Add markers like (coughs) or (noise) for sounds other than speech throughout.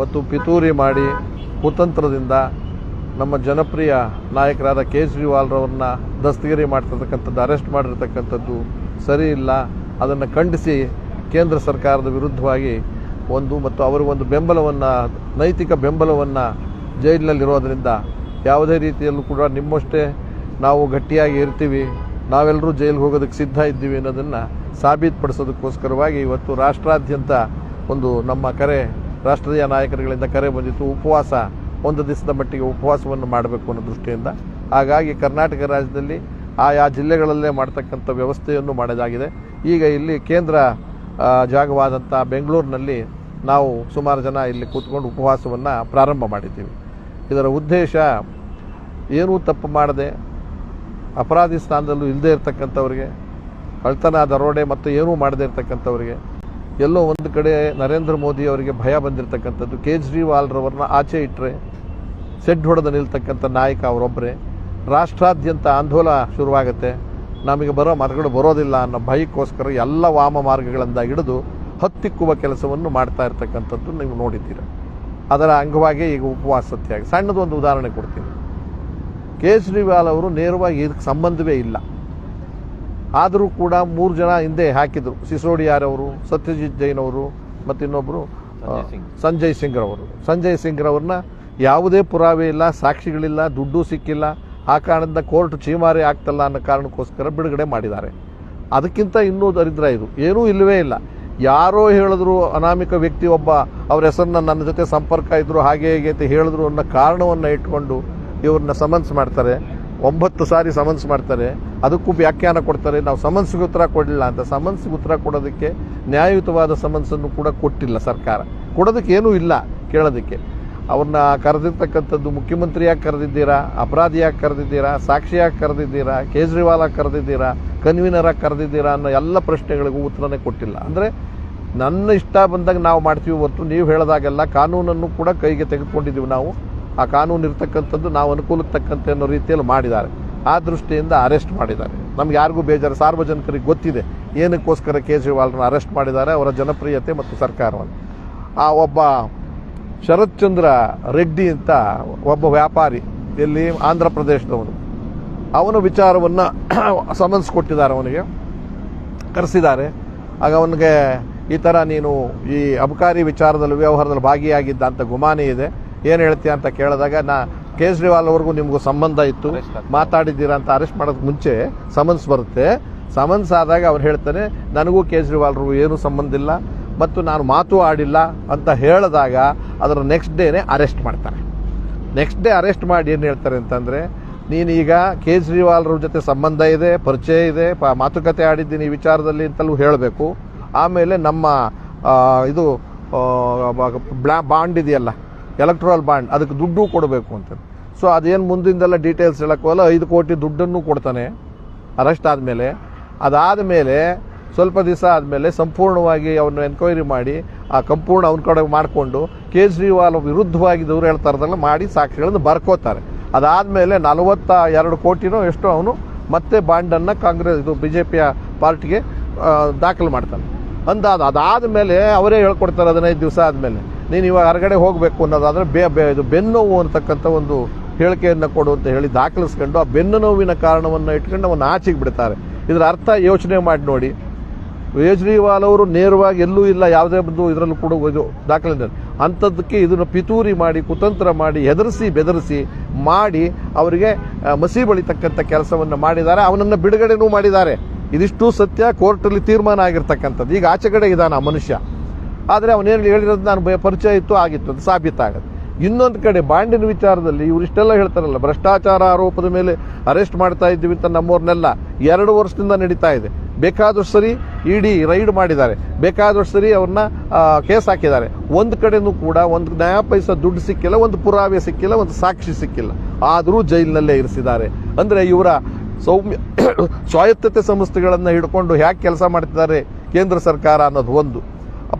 ಮತ್ತು ಪಿತೂರಿ ಮಾಡಿ ಕುತಂತ್ರದಿಂದ ನಮ್ಮ ಜನಪ್ರಿಯ ನಾಯಕರಾದ ಕೇಜ್ರಿವಾಲ್ರವ್ರನ್ನ ದಸ್ತಗಿರಿ ಮಾಡ್ತಿರ್ತಕ್ಕಂಥದ್ದು, ಅರೆಸ್ಟ್ ಮಾಡಿರ್ತಕ್ಕಂಥದ್ದು ಸರಿ ಇಲ್ಲ. ಅದನ್ನು ಖಂಡಿಸಿ ಕೇಂದ್ರ ಸರ್ಕಾರದ ವಿರುದ್ಧವಾಗಿ ಒಂದು ಮತ್ತು ಅವರಿಗೊಂದು ಬೆಂಬಲವನ್ನು, ನೈತಿಕ ಬೆಂಬಲವನ್ನು ಜೈಲಿನಲ್ಲಿರೋದ್ರಿಂದ ಯಾವುದೇ ರೀತಿಯಲ್ಲೂ ಕೂಡ ನಿಮ್ಮಷ್ಟೇ ನಾವು ಗಟ್ಟಿಯಾಗಿ ಇರ್ತೀವಿ. ನಾವೆಲ್ಲರೂ ಜೈಲಿಗೆ ಹೋಗೋದಕ್ಕೆ ಸಿದ್ಧ ಇದ್ದೀವಿ ಅನ್ನೋದನ್ನು ಸಾಬೀತುಪಡಿಸೋದಕ್ಕೋಸ್ಕರವಾಗಿ ಇವತ್ತು ರಾಷ್ಟ್ರಾದ್ಯಂತ ಒಂದು ನಮ್ಮ ಕರೆ ರಾಷ್ಟ್ರೀಯ ನಾಯಕರುಗಳಿಂದ ಕರೆ ಬಂದಿತ್ತು. ಉಪವಾಸ ಒಂದು ದಿವಸದ ಮಟ್ಟಿಗೆ ಉಪವಾಸವನ್ನು ಮಾಡಬೇಕು ಅನ್ನೋ ದೃಷ್ಟಿಯಿಂದ. ಹಾಗಾಗಿ ಕರ್ನಾಟಕ ರಾಜ್ಯದಲ್ಲಿ ಆಯಾ ಜಿಲ್ಲೆಗಳಲ್ಲೇ ಮಾಡ್ತಕ್ಕಂಥ ವ್ಯವಸ್ಥೆಯನ್ನು ಮಾಡೋದಾಗಿದೆ. ಈಗ ಇಲ್ಲಿ ಕೇಂದ್ರ ಜಾಗವಾದಂಥ ಬೆಂಗಳೂರಿನಲ್ಲಿ ನಾವು ಸುಮಾರು ಜನ ಇಲ್ಲಿ ಕೂತ್ಕೊಂಡು ಉಪವಾಸವನ್ನು ಪ್ರಾರಂಭ ಮಾಡಿದ್ದೀವಿ. ಇದರ ಉದ್ದೇಶ ಏನೂ ತಪ್ಪು ಮಾಡದೆ ಅಪರಾಧಿ ಸ್ಥಾನದಲ್ಲೂ ಇಲ್ಲದೇ ಇರತಕ್ಕಂಥವ್ರಿಗೆ ಕಳ್ತನ ದರೋಡೆ ಮತ್ತು ಏನೂ ಮಾಡದೇ ಇರತಕ್ಕಂಥವ್ರಿಗೆ ಎಲ್ಲೋ ಒಂದು ಕಡೆ ನರೇಂದ್ರ ಮೋದಿ ಅವರಿಗೆ ಭಯ ಬಂದಿರತಕ್ಕಂಥದ್ದು. ಕೇಜ್ರಿವಾಲ್ರವ್ರನ್ನ ಆಚೆ ಇಟ್ಟರೆ ಸೆಡ್ ಹೊಡೆದ ನಿಲ್ತಕ್ಕಂಥ ನಾಯಕ ಅವರೊಬ್ಬರೇ ರಾಷ್ಟ್ರಾದ್ಯಂತ ಆಂದೋಲನ ಶುರುವಾಗುತ್ತೆ, ನಮಗೆ ಬರೋ ಮರಗಳು ಬರೋದಿಲ್ಲ ಅನ್ನೋ ಭಯಕ್ಕೋಸ್ಕರ ಎಲ್ಲ ವಾಮ ಮಾರ್ಗಗಳಿಂದ ಹಿಡಿದು ಹತ್ತಿಕ್ಕುವ ಕೆಲಸವನ್ನು ಮಾಡ್ತಾ ಇರ್ತಕ್ಕಂಥದ್ದು ನೀವು ನೋಡಿದ್ದೀರ. ಅದರ ಅಂಗವಾಗಿ ಈಗ ಉಪವಾಸ ಸತ್ಯಾಗಿ ಸಣ್ಣದೊಂದು ಉದಾಹರಣೆ ಕೊಡ್ತೀನಿ. ಕೇಜ್ರಿವಾಲ್ ಅವರು ನೇರವಾಗಿ ಇದಕ್ಕೆ ಸಂಬಂಧವೇ ಇಲ್ಲ. ಆದರೂ ಕೂಡ ಮೂರು ಜನ ಹಿಂದೆ ಹಾಕಿದ್ರು. ಸಿಸೋಡಿಯಾರವರು ಸತ್ಯಜಿತ್ ಜೈನ್ ಅವರು ಮತ್ತು ಇನ್ನೊಬ್ಬರು ಸಂಜಯ್ ಸಿಂಗ್. ರವರು. ಸಂಜಯ್ ಸಿಂಗ್ ರವ್ರನ್ನ ಯಾವುದೇ ಪುರಾವೆ ಇಲ್ಲ ಸಾಕ್ಷಿಗಳಿಲ್ಲ ದುಡ್ಡು ಸಿಕ್ಕಿಲ್ಲ. ಆ ಕಾರಣದಿಂದ ಕೋರ್ಟ್ ಚೀಮಾರಿ ಆಗ್ತಲ್ಲ ಅನ್ನೋ ಕಾರಣಕ್ಕೋಸ್ಕರ ಬಿಡುಗಡೆ ಮಾಡಿದ್ದಾರೆ. ಅದಕ್ಕಿಂತ ಇನ್ನೂ ದರಿದ್ರ ಇದು. ಏನೂ ಇಲ್ಲವೇ ಇಲ್ಲ. ಯಾರೋ ಹೇಳಿದ್ರು ಅನಾಮಿಕ ವ್ಯಕ್ತಿ ಒಬ್ಬ ಅವ್ರ ಹೆಸರನ್ನ ನನ್ನ ಜೊತೆ ಸಂಪರ್ಕ ಇದ್ರು ಹಾಗೆ ಹೇಗೆ ಅಂತ ಹೇಳಿದ್ರು ಅನ್ನೋ ಕಾರಣವನ್ನು ಇಟ್ಕೊಂಡು ಇವ್ರನ್ನ ಸಮನ್ಸ್ ಮಾಡ್ತಾರೆ. ಒಂಬತ್ತು ಸಾರಿ ಸಮನ್ಸ್ ಮಾಡ್ತಾರೆ, ಅದಕ್ಕೂ ವ್ಯಾಖ್ಯಾನ ಕೊಡ್ತಾರೆ, ನಾವು ಸಮನ್ಸ್ಗೆ ಉತ್ತರ ಕೊಡಲಿಲ್ಲ ಅಂತ. ಸಮನ್ಸ್ಗೆ ಉತ್ತರ ಕೊಡೋದಕ್ಕೆ ನ್ಯಾಯಯುತವಾದ ಸಮನ್ಸನ್ನು ಕೂಡ ಕೊಟ್ಟಿಲ್ಲ ಸರ್ಕಾರ. ಕೊಡೋದಕ್ಕೆ ಏನೂ ಇಲ್ಲ ಕೇಳೋದಕ್ಕೆ. ಅವ್ರನ್ನ ಕರೆದಿರ್ತಕ್ಕಂಥದ್ದು ಮುಖ್ಯಮಂತ್ರಿಯಾಗಿ ಕರೆದಿದ್ದೀರಾ, ಅಪರಾಧಿಯಾಗಿ ಕರೆದಿದ್ದೀರಾ, ಸಾಕ್ಷಿಯಾಗಿ ಕರೆದಿದ್ದೀರಾ ಕೇಜ್ರಿವಾಲಾಗಿ ಕರೆದಿದ್ದೀರಾ ಕನ್ವೀನರಾಗಿ ಕರೆದಿದ್ದೀರಾ ಅನ್ನೋ ಎಲ್ಲ ಪ್ರಶ್ನೆಗಳಿಗೂ ಉತ್ತರನೇ ಕೊಟ್ಟಿಲ್ಲ. ಅಂದರೆ ನನ್ನ ಇಷ್ಟ ಬಂದಾಗ ನಾವು ಮಾಡ್ತೀವಿ ಹೊತ್ತು ನೀವು ಹೇಳಿದಾಗೆಲ್ಲ ಕಾನೂನನ್ನು ಕೂಡ ಕೈಗೆ ತೆಗೆದುಕೊಂಡಿದ್ದೀವಿ ನಾವು. ಆ ಕಾನೂನು ಇರ್ತಕ್ಕಂಥದ್ದು ನಾವು ಅನುಕೂಲಕ್ಕೆ ತಕ್ಕಂತೆ ಅನ್ನೋ ರೀತಿಯಲ್ಲಿ ಮಾಡಿದ್ದಾರೆ. ಆ ದೃಷ್ಟಿಯಿಂದ ಅರೆಸ್ಟ್ ಮಾಡಿದ್ದಾರೆ. ನಮ್ಗೆ ಯಾರಿಗೂ ಬೇಜಾರು, ಸಾರ್ವಜನಿಕರಿಗೆ ಗೊತ್ತಿದೆ ಏನಕ್ಕೋಸ್ಕರ ಕೇಜ್ರಿವಾಲ್ರನ್ನ ಅರೆಸ್ಟ್ ಮಾಡಿದ್ದಾರೆ, ಅವರ ಜನಪ್ರಿಯತೆ ಮತ್ತು ಸರ್ಕಾರವನ್ನು. ಆ ಒಬ್ಬ ಶರತ್ಚಂದ್ರ ರೆಡ್ಡಿ ಅಂತ ಒಬ್ಬ ವ್ಯಾಪಾರಿ ಇಲ್ಲಿ ಆಂಧ್ರ ಪ್ರದೇಶದವನು, ಅವನ ವಿಚಾರವನ್ನು (clears throat) ಸಮನ್ಸ್ ಕೊಟ್ಟಿದ್ದಾರೆ ಅವನಿಗೆ, ಕರೆಸಿದ್ದಾರೆ. ಆಗ ಅವನಿಗೆ, ಈ ಥರ ನೀನು ಈ ಅಬಕಾರಿ ವಿಚಾರದಲ್ಲಿ, ವ್ಯವಹಾರದಲ್ಲಿ ಭಾಗಿಯಾಗಿದ್ದ ಅಂತ ಗುಮಾನಿ ಇದೆ. ಏನು ಹೇಳ್ತೀಯ ಅಂತ ಕೇಳಿದಾಗ ನಾ ಕೇಜ್ರಿವಾಲ್ ಅವ್ರಿಗೂ ನಿಮಗೂ ಸಂಬಂಧ ಇತ್ತು. ಮಾತಾಡಿದ್ದೀರಾ ಅಂತ ಅರೆಸ್ಟ್ ಮಾಡೋದಕ್ಕೆ ಮುಂಚೆ ಸಮನ್ಸ್ ಬರುತ್ತೆ. ಸಮನ್ಸ್ ಆದಾಗ ಅವ್ರು ಹೇಳ್ತಾನೆ ನನಗೂ ಕೇಜ್ರಿವಾಲ್ರಿಗೂ ಏನೂ ಸಂಬಂಧ ಇಲ್ಲ ಮತ್ತು ನಾನು ಮಾತು ಆಡಿಲ್ಲ ಅಂತ ಹೇಳಿದಾಗ ಅದರ ನೆಕ್ಸ್ಟ್ ಡೇನೆ ಅರೆಸ್ಟ್ ಮಾಡ್ತಾರೆ. ನೆಕ್ಸ್ಟ್ ಡೇ ಅರೆಸ್ಟ್ ಮಾಡಿ ಏನು ಹೇಳ್ತಾರೆ ಅಂತಂದರೆ ನೀನೀಗ ಕೇಜ್ರಿವಾಲ್ರ ಜೊತೆ ಸಂಬಂಧ ಇದೆ ಪರಿಚಯ ಇದೆ ಪ- ಮಾತುಕತೆ ಆಡಿದ್ದೀನಿ ಈ ವಿಚಾರದಲ್ಲಿ ಅಂತಲೂ ಹೇಳಬೇಕು. ಆಮೇಲೆ ನಮ್ಮ ಇದು ಬ್ಲಾ ಬಾಂಡ್ ಇದೆಯಲ್ಲ ಎಲೆಕ್ಟ್ರಲ್ ಬಾಂಡ್ ಅದಕ್ಕೆ ದುಡ್ಡು ಕೊಡಬೇಕು ಅಂತ. ಸೊ ಅದೇನು ಮುಂದಿಂದೆಲ್ಲ ಡೀಟೇಲ್ಸ್ ಹೇಳೋಕ್ಕೋಲ್ಲ, ಐದು ಕೋಟಿ ದುಡ್ಡನ್ನು ಕೊಡ್ತಾನೆ ಅರೆಸ್ಟ್ ಆದಮೇಲೆ. ಅದಾದ ಮೇಲೆ, ಸ್ವಲ್ಪ ದಿವಸ ಆದಮೇಲೆ ಸಂಪೂರ್ಣವಾಗಿ ಅವನು ಎನ್ಕ್ವೈರಿ ಮಾಡಿ, ಆ ಕಂಪೂರ್ಣ ಅವನ ಕಡೆ ಮಾಡಿಕೊಂಡು, ಕೇಜ್ರಿವಾಲ್ ವಿರುದ್ಧವಾಗಿ ದೂರ ಹೇಳ್ತಾರದಲ್ಲ ಮಾಡಿ ಸಾಕ್ಷಿಗಳನ್ನು ಬರ್ಕೋತಾರೆ. ಅದಾದಮೇಲೆ ನಲವತ್ತ ಎರಡು ಕೋಟಿನೋ ಎಷ್ಟೋ ಅವನು ಮತ್ತೆ ಬಾಂಡನ್ನು ಕಾಂಗ್ರೆಸ್, ಇದು ಬಿ ಜೆ ಪಿಯ ಪಾರ್ಟಿಗೆ ದಾಖಲು ಮಾಡ್ತಾನೆ. ಅಂದಾದ, ಅದಾದ ಮೇಲೆ ಅವರೇ ಹೇಳ್ಕೊಡ್ತಾರೆ ಹದಿನೈದು ದಿವಸ ಆದಮೇಲೆ. ನೀನು ಇವಾಗ ಹೊರಗಡೆ ಹೋಗಬೇಕು ಅನ್ನೋದಾದರೆ ಬೇ ಬೆ ಇದು ಬೆನ್ನೋವು ಅಂತಕ್ಕಂಥ ಒಂದು ಹೇಳಿಕೆಯನ್ನು ಕೊಡು ಅಂತ ಹೇಳಿ ದಾಖಲಿಸ್ಕೊಂಡು ಆ ಬೆನ್ನು ನೋವಿನ ಕಾರಣವನ್ನು ಇಟ್ಕೊಂಡು ಅವನ್ನ ಆಚೆಗೆ ಬಿಡ್ತಾರೆ. ಇದರ ಅರ್ಥ ಯೋಚನೆ ಮಾಡಿ ನೋಡಿ. ಕೇಜ್ರಿವಾಲ್ ಅವರು ನೇರವಾಗಿ ಎಲ್ಲೂ ಇಲ್ಲ, ಯಾವುದೇ ಒಂದು ಇದರಲ್ಲೂ ಕೂಡ ಇದು ದಾಖಲೆ ಅಂಥದ್ದಕ್ಕೆ ಇದನ್ನು ಪಿತೂರಿ ಮಾಡಿ, ಕುತಂತ್ರ ಮಾಡಿ, ಹೆದರಿಸಿ, ಬೆದರಿಸಿ ಮಾಡಿ ಅವರಿಗೆ ಮಸಿ ಬಳಿತಕ್ಕಂಥ ಕೆಲಸವನ್ನು ಮಾಡಿದ್ದಾರೆ. ಅವನನ್ನು ಬಿಡುಗಡೆನೂ ಮಾಡಿದ್ದಾರೆ. ಇದಿಷ್ಟು ಸತ್ಯ, ಕೋರ್ಟಲ್ಲಿ ತೀರ್ಮಾನ ಆಗಿರ್ತಕ್ಕಂಥದ್ದು. ಈಗ ಆಚೆಗಡೆ ಇದ್ದಾನೆ ಆ ಮನುಷ್ಯ. ಆದರೆ ಅವನೇನು ಹೇಳಿರೋದು ನಾನು ಪರಿಚಯ ಇತ್ತು, ಆಗಿತ್ತು, ಅದು ಸಾಬೀತಾಗತ್ತೆ. ಇನ್ನೊಂದು ಕಡೆ ಬಾಂಡಿನ ವಿಚಾರದಲ್ಲಿ ಇವರಿಷ್ಟೆಲ್ಲ ಹೇಳ್ತಾರಲ್ಲ, ಭ್ರಷ್ಟಾಚಾರ ಆರೋಪದ ಮೇಲೆ ಅರೆಸ್ಟ್ ಮಾಡ್ತಾ ಇದ್ದೀವಿ ಅಂತ ನಮ್ಮವ್ರನ್ನೆಲ್ಲ ಎರಡು ವರ್ಷದಿಂದ ನಡೀತಾ ಇದೆ. ಬೇಕಾದಷ್ಟು ಸರಿ ಇಡಿ ರೈಡ್ ಮಾಡಿದ್ದಾರೆ. ಬೇಕಾದಷ್ಟು ಸರಿ ಅವ್ರನ್ನ ಕೇಸ್ ಹಾಕಿದ್ದಾರೆ. ಒಂದು ಕಡೆನೂ ಕೂಡ ಒಂದು ನ್ಯಾಯ ಪೈಸ ದುಡ್ಡು ಸಿಕ್ಕಿಲ್ಲ, ಒಂದು ಪುರಾವೆ ಸಿಕ್ಕಿಲ್ಲ, ಒಂದು ಸಾಕ್ಷಿ ಸಿಕ್ಕಿಲ್ಲ. ಆದರೂ ಜೈಲಿನಲ್ಲೇ ಇರಿಸಿದ್ದಾರೆ. ಅಂದರೆ ಇವರ ಸೌಮ್ಯ, (coughs) ಸ್ವಾಯತ್ತತೆ ಸಂಸ್ಥೆಗಳನ್ನು ಹಿಡ್ಕೊಂಡು ಹ್ಯಾಕ್ ಕೆಲಸ ಮಾಡ್ತಿದ್ದಾರೆ ಕೇಂದ್ರ ಸರ್ಕಾರ ಅನ್ನೋದು ಒಂದು.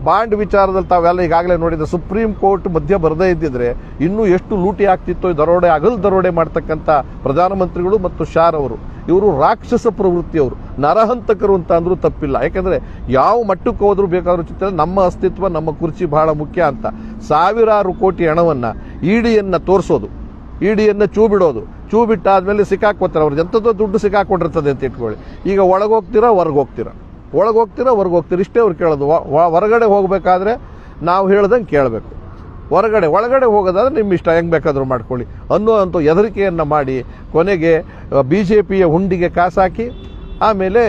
ಬಾಂಡ್ ವಿಚಾರದಲ್ಲಿ ತಾವೆಲ್ಲ ಈಗಾಗಲೇ ನೋಡಿದ್ರೆ ಸುಪ್ರೀಂ ಕೋರ್ಟ್ ಮಧ್ಯ ಬರದೇ ಇದ್ದಿದ್ರೆ ಇನ್ನೂ ಎಷ್ಟು ಲೂಟಿ ಆಗ್ತಿತ್ತೋ ದರೋಡೆ, ಅಗಲ್ ದರೋಡೆ ಮಾಡ್ತಕ್ಕಂಥ ಪ್ರಧಾನಮಂತ್ರಿಗಳು ಮತ್ತು ಶಾರ್ ಅವರು. ಇವರು ರಾಕ್ಷಸ ಪ್ರವೃತ್ತಿಯವರು. ನರಹಂತಕರು ಅಂತ ಅಂದ್ರೂ ತಪ್ಪಿಲ್ಲ. ಯಾಕಂದ್ರೆ ಯಾವ ಮಟ್ಟಕ್ಕೆ ಹೋದ್ರೂ ಬೇಕಾದ್ರೂ ಚಿತ್ರ ನಮ್ಮ ಅಸ್ತಿತ್ವ, ನಮ್ಮ ಕುರ್ಚಿ ಬಹಳ ಮುಖ್ಯ ಅಂತ. ಸಾವಿರಾರು ಕೋಟಿ ಹಣವನ್ನ ಇಡಿಯನ್ನ ತೋರಿಸೋದು. ಇಡಿಯನ್ನ ಚೂ ಬಿಡೋದು ಚೂ ಬಿಟ್ಟಾದ್ಮೇಲೆ ಸಿಕ್ಕಾಕೋತಾರೆ ಅವ್ರು ಎಂಥದ್ದೋ ದುಡ್ಡು ಸಿಕ್ಕಾಕೊಂಡಿರ್ತದೆ ಅಂತ ಇಟ್ಕೊಳ್ಳಿ. ಈಗ ಒಳಗೋಗ್ತೀರಾ ಹೊರಗೋಗ್ತೀರಾ? ಒಳಗೆ ಹೋಗ್ತೀರಾ, ಹೊರಗೆ ಹೋಗ್ತೀರಿ, ಇಷ್ಟೇ ಅವ್ರು ಕೇಳೋದು. ಹೊರಗಡೆ ಹೋಗಬೇಕಾದ್ರೆ ನಾವು ಹೇಳ್ದಂಗೆ ಕೇಳಬೇಕು. ಹೊರಗಡೆ, ಒಳಗಡೆ ಹೋಗೋದಾದ್ರೆ ನಿಮ್ಮ ಇಷ್ಟ, ಹೆಂಗೆ ಬೇಕಾದರೂ ಮಾಡ್ಕೊಳ್ಳಿ. ಅನ್ನುವಂಥ ಹೆದರಿಕೆಯನ್ನು ಮಾಡಿ ಕೊನೆಗೆ ಬಿ ಜೆ ಪಿಯ ಹುಂಡಿಗೆ ಕಾಸಾಕಿ ಆಮೇಲೆ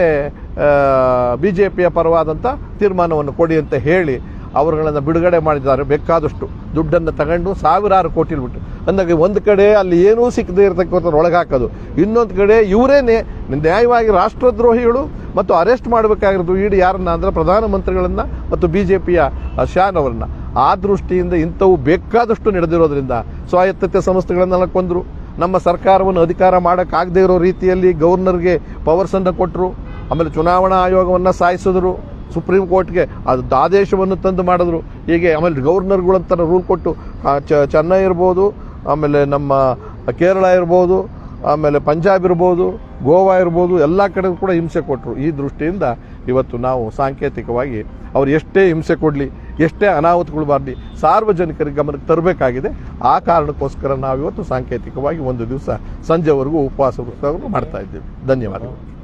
ಬಿ ಜೆ ಪಿಯ ಪರವಾದಂಥ ತೀರ್ಮಾನವನ್ನು ಕೊಡಿ ಅಂತ ಹೇಳಿ ಅವರುಗಳನ್ನು ಬಿಡುಗಡೆ ಮಾಡಿದ್ದಾರೆ. ಬೇಕಾದಷ್ಟು ದುಡ್ಡನ್ನು ತಗೊಂಡು ಸಾವಿರಾರು ಕೋಟಿ ಬಿಟ್ಟು. ಅಂದಾಗ ಒಂದು ಕಡೆ ಅಲ್ಲಿ ಏನೂ ಸಿಕ್ಕದೇ ಇರತಕ್ಕಂಥ ಒಳಗೆ ಹಾಕೋದು. ಇನ್ನೊಂದು ಕಡೆ ಇವರೇನೆ ನ್ಯಾಯವಾಗಿ ರಾಷ್ಟ್ರದ್ರೋಹಿಗಳು ಮತ್ತು ಅರೆಸ್ಟ್ ಮಾಡಬೇಕಾಗಿರೋದು ಇಡಿ ಯಾರನ್ನ ಅಂದ್ರೆ ಪ್ರಧಾನಮಂತ್ರಿಗಳನ್ನು ಮತ್ತು ಬಿ ಜೆ ಪಿಯ ಶಾನ್ ಅವರನ್ನು. ಆ ದೃಷ್ಟಿಯಿಂದ ಇಂಥವು ಬೇಕಾದಷ್ಟು ನಡೆದಿರೋದ್ರಿಂದ ಸ್ವಾಯತ್ತತೆ ಸಂಸ್ಥೆಗಳನ್ನೆಲ್ಲ ಕೊಂದರು. ನಮ್ಮ ಸರ್ಕಾರವನ್ನು ಅಧಿಕಾರ ಮಾಡೋಕ್ಕಾಗದೇ ಇರೋ ರೀತಿಯಲ್ಲಿ ಗವರ್ನರ್ಗೆ ಪವರ್ಸನ್ನು ಕೊಟ್ಟರು ಆಮೇಲೆ ಚುನಾವಣಾ ಆಯೋಗವನ್ನು ಸಾಯಿಸಿದ್ರು. ಸುಪ್ರೀಂ ಕೋರ್ಟ್ಗೆ ಅದು ಆದೇಶವನ್ನು ತಂದು ಮಾಡಿದ್ರು. ಹೀಗೆ ಆಮೇಲೆ ಗವರ್ನರ್ಗಳಂತ ರೂಲ್ ಕೊಟ್ಟು ಚೆನ್ನೈ ಇರ್ಬೋದು, ಆಮೇಲೆ ನಮ್ಮ ಕೇರಳ ಇರ್ಬೋದು ಆಮೇಲೆ ಪಂಜಾಬ್ ಇರ್ಬೋದು, ಗೋವಾ ಇರ್ಬೋದು, ಎಲ್ಲ ಕಡೆ ಕೂಡ ಹಿಂಸೆ ಕೊಟ್ಟರು ಈ ದೃಷ್ಟಿಯಿಂದ ಇವತ್ತು ನಾವು ಸಾಂಕೇತಿಕವಾಗಿ ಅವ್ರು ಎಷ್ಟೇ ಹಿಂಸೆ ಕೊಡಲಿ, ಎಷ್ಟೇ ಅನಾಹುತಗಳು ಬರಲಿ ಸಾರ್ವಜನಿಕರಿಗೆ ಗಮನಕ್ಕೆ ತರಬೇಕಾಗಿದೆ. ಆ ಕಾರಣಕ್ಕೋಸ್ಕರ ನಾವು ಇವತ್ತು ಸಾಂಕೇತಿಕವಾಗಿ ಒಂದು ದಿವಸ ಸಂಜೆವರೆಗೂ ಉಪವಾಸ ಮಾಡ್ತಾ ಇದ್ದೀವಿ. ಧನ್ಯವಾದಗಳು.